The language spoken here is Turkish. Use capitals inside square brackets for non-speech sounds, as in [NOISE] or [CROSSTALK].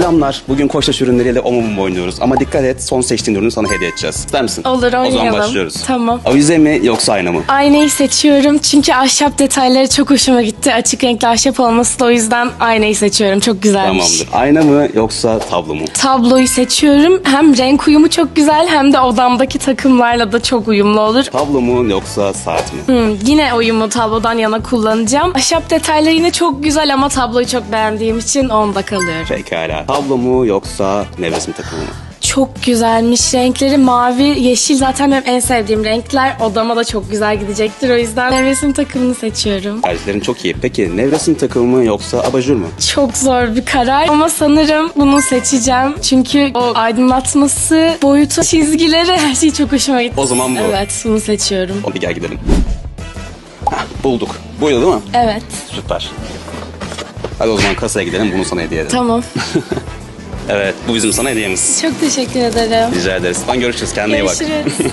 Selamlar. Bugün Koçtaş ürünleriyle Omum oynuyoruz. Ama dikkat et son seçtiğin ürünü sana hediye edeceğiz. İster misin? Olur, O zaman oynayalım. başlıyoruz. Tamam. Avize mi yoksa ayna mı? Aynayı seçiyorum çünkü ahşap detayları çok hoşuma gitti. Açık renkli ahşap olması da o yüzden aynayı seçiyorum. Çok güzelmiş. Tamamdır. Ayna mı yoksa tablo mu? Tabloyu seçiyorum. Hem renk uyumu çok güzel hem de odamdaki takımlarla da çok uyumlu olur. Tablo mu yoksa saat mi? Hmm, yine uyumu tablodan yana kullanacağım. Ahşap detayları yine çok güzel ama tabloyu çok beğendiğim için onda kalıyorum. Pekala. Tablo mu yoksa nevresim takımı mı? Çok güzelmiş. Renkleri mavi, yeşil zaten benim en sevdiğim renkler. Odama da çok güzel gidecektir. O yüzden nevresim takımını seçiyorum. Tercihlerin çok iyi. Peki nevresim takımı mı yoksa abajur mu? Çok zor bir karar ama sanırım bunu seçeceğim. Çünkü o aydınlatması, boyutu, çizgileri her şey çok hoşuma gitti. O zaman bu. Evet, bunu seçiyorum. Hadi gel gidelim. Heh, bulduk. Buydu değil mi? Evet, Süper. Hadi o zaman kasaya gidelim bunu sana hediye edelim. tamam. [LAUGHS] Evet bu bizim sana hediyemiz. Çok teşekkür ederim. Rica ederiz. Ben görüşürüz. Kendine iyi bak. Görüşürüz. [LAUGHS]